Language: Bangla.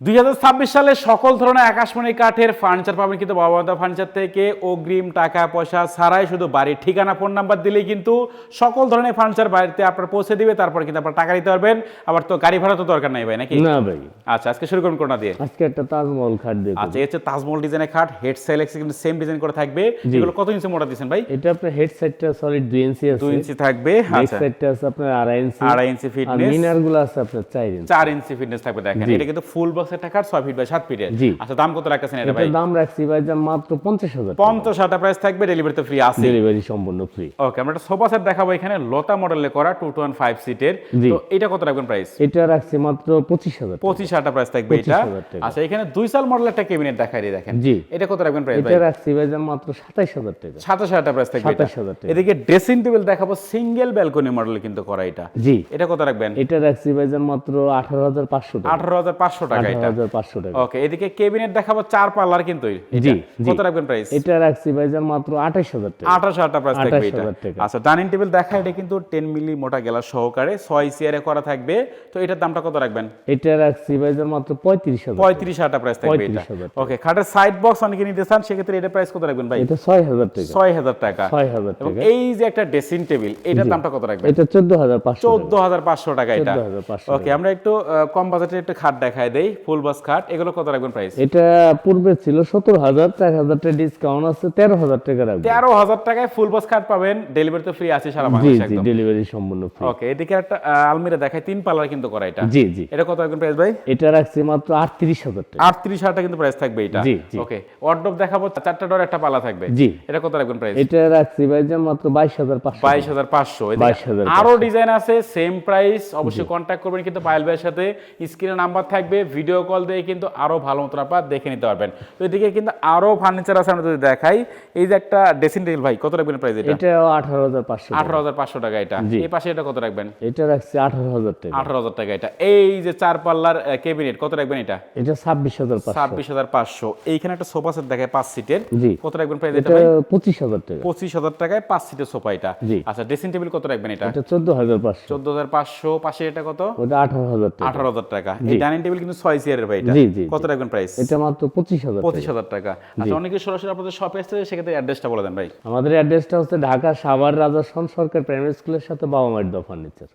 দুই হাজার ছাব্বিশ সালে সকল ধরনের আকাশমণি কাঠের ফার্নিচার পাবেন কিন্তু বাবা ফার্নিচার থেকে অগ্রিম টাকা পয়সা ছাড়াই শুধু বাড়ির ঠিকানা ফোন নাম্বার দিলেই কিন্তু সকল ধরনের ফার্নিচার বাড়িতে আপনার পৌঁছে দিবে তারপর কিন্তু আপনার টাকা দিতে পারবেন। আবার তো গাড়ি ভাড়া তো দরকার নাই ভাই নাকি? না ভাই। আচ্ছা আজকে শুরু করুন কোনটা দিয়ে? আজকে একটা তাজমহল খাট দেখুন আচ্ছা হচ্ছে তাজমহল ডিজাইনের খাট হেড সেলেক্স কিন্তু সেম ডিজাইন করে থাকবে। এগুলো কত ইঞ্চি মোটা দিচ্ছেন ভাই? এটা আপনার হেড সাইডটা সলিড দুই ইঞ্চি আছে। দুই ইঞ্চি থাকবে আচ্ছা। সাইডটা আছে আপনার আড়াই ইঞ্চি আড়াই ইঞ্চি আর ফিটনেস মিনারগুলো আছে আপনার চার ইঞ্চি চার ইঞ্চি ফিটনেস থাকবে দেখেন। এটা কিন্তু ফুল বক্সের টাকার ছয় ফিট বাই সাত ফিটের। আচ্ছা দাম কত রাখতেছেন এটা ভাই? দাম রাখছি ভাই যা মাত্র পঞ্চাশ হাজার পঞ্চাশ হাজার প্রাইস থাকবে ডেলিভারিতে ফ্রি আছে ডেলিভারি সম্পূর্ণ ফ্রি ওকে আমরা একটা সোফা সেট দেখাবো এখানে লতা মডেলে করা টু টু ফাইভ সিটের তো এটা কত রাখবেন প্রাইস এটা রাখছি মাত্র পঁচিশ হাজার পঁচিশ হাজার প্রাইস থাকবে এটা। আচ্ছা এখানে দুই সাল মডেলের একটা ক্যাবিনেট দেখাই দিয়ে দেখেন। জি। এটা কত রাখবেন প্রাইস এটা রাখছি ভাই যা মাত্র সাতাইশ হাজার টাকা। সাতাশ হাজার প্রাইস থাকবে 27,000 টাকা। এদিকে ড্রেসিং টেবিল দেখাবো সিঙ্গেল ব্যালকনি মডেলে কিন্তু করা এটা। জি। এটা কত রাখবেন? এটা রাখছি ভাই যা মাত্র আঠারো হাজার পাঁচশো টাকা। আঠারো হাজার পাঁচশো টাকা এটা। হাজার পাঁচশো টাকা। ওকে এদিকে ক্যাবিনেট দেখাবো চার পাল্লার কিন্তু জি, জি। কত রাখবেন প্রাইস এটা রাখছি ভাই মাত্র আঠাইশ হাজার টাকা। আঠাশ হাজার প্রাইস থাকবে এটা। আচ্ছা ডাইনিং টেবিল দেখা এটা কিন্তু টেন মিলি মোটা গেলার সহকারে ছয় চেয়ারে করা থাকবে। তো এটার দামটা কত রাখবেন? এটা রাখছি ভাই মাত্র পঁয়ত্রিশ হাজার পঁয়ত্রিশ প্রাইস থাকবে এটা। ওকে খাটের সাইড বক্স অনেকে নিতে চান সেক্ষেত্রে এটা প্রাইস কত রাখবেন ভাই? এটা ছয় হাজার টাকা। এবং এই যে একটা ড্রেসিং টেবিল এটার দামটা কত রাখবেন? এটা চোদ্দ হাজার পাঁচশো চোদ্দ হাজার পাঁচশো টাকা এটা। ওকে আমরা একটু কম বাজেটের একটা খাট দেখায় দেই। ফুল বাস খাট এগুলো কত রাখবেন প্রাইস এটা পূর্বে ছিল সতেরো হাজার চার হাজার টাকা ডিসকাউন্ট আছে তেরো হাজার টাকা রাখবে তেরো হাজার টাকায় ফুল বাস খাট পাবেন ডেলিভারি তো ফ্রি আছে সারা বাংলাদেশে ডেলিভারি সম্পূর্ণ ফ্রি ওকে এদিকে একটা আলমিরা দেখায় তিন পাল্লার কিন্তু করা এটা। জি জি। এটা কত রাখবেন প্রাইস ভাই? এটা রাখছি মাত্র আটত্রিশ হাজার টাকা। আটত্রিশ হাজার টাকা কিন্তু প্রাইস থাকবে এটা। জি, জি। ওকে ওয়ার্ডরোব দেখাবো চারটা ডোর একটা পালা থাকবে। জি। এটা কত রাখবেন প্রাইস এটা রাখছি ভাই যে মাত্র বাইশ হাজার পাঁচশো। বাইশ হাজার পাঁচশো। বাইশ হাজার আরও ডিজাইন আছে সেম প্রাইস অবশ্যই কন্ট্যাক্ট করবেন কিন্তু পায়েল ভাইয়ের সাথে। স্ক্রিনে নাম্বার থাকবে ভিডিও কল দিয়ে কিন্তু আরও ভালো মতো আপনারা দেখে নিতে পারবেন। তো এদিকে কিন্তু আরও ফার্নিচার আছে আমরা যদি দেখাই এই যে একটা ড্রেসিং টেবিল ভাই কত রাখবেন প্রাইস এটা? আঠারো হাজার পাঁচশো আঠারো হাজার পাঁচশো টাকা এটা। এই পাশে এটা কত রাখবেন? এটা রাখছি আঠারো হাজার টাকা। আঠারো হাজার টাকা এটা। এই যে চার পাল্লার কেবিনেট কত রাখবেন এটা? এটা ছাব্বিশ হাজার ছাব্বিশ হাজার পাঁচশো। এইখানে একটা সোফা সেট দেখায় পাঁচ সিটের কত রাখবেন প্রাইস এটা পঁচিশ হাজার টাকা। পঁচিশ হাজার টাকায় পাঁচ সিটের সোফা এটা। আচ্ছা ড্রেসিং টেবিল কত রাখবেন এটা? এটা চোদ্দ হাজার পাঁচশো। চোদ্দ হাজার পাঁচশো। পাশে এটা কত? ওটা আঠারো হাজার আঠারো হাজার টাকা। এই ডাইনিং টেবিল কিন্তু ছয় চেয়ারের ভাই এটা? জি, জি, কত রাখবেন প্রাইস এটা মাত্র পঁচিশ হাজার পঁচিশ হাজার টাকা। আচ্ছা অনেকে সরাসরি আপনাদের শপে আসতে সেক্ষেত্রে অ্যাড্রেসটা বলে দেন ভাই। আমাদের অ্যাড্রেসটা হচ্ছে ঢাকা সাভার রাজা সরকার প্রাইমারি স্কুলের সাথে বাবা মায়ের দফার নিচের।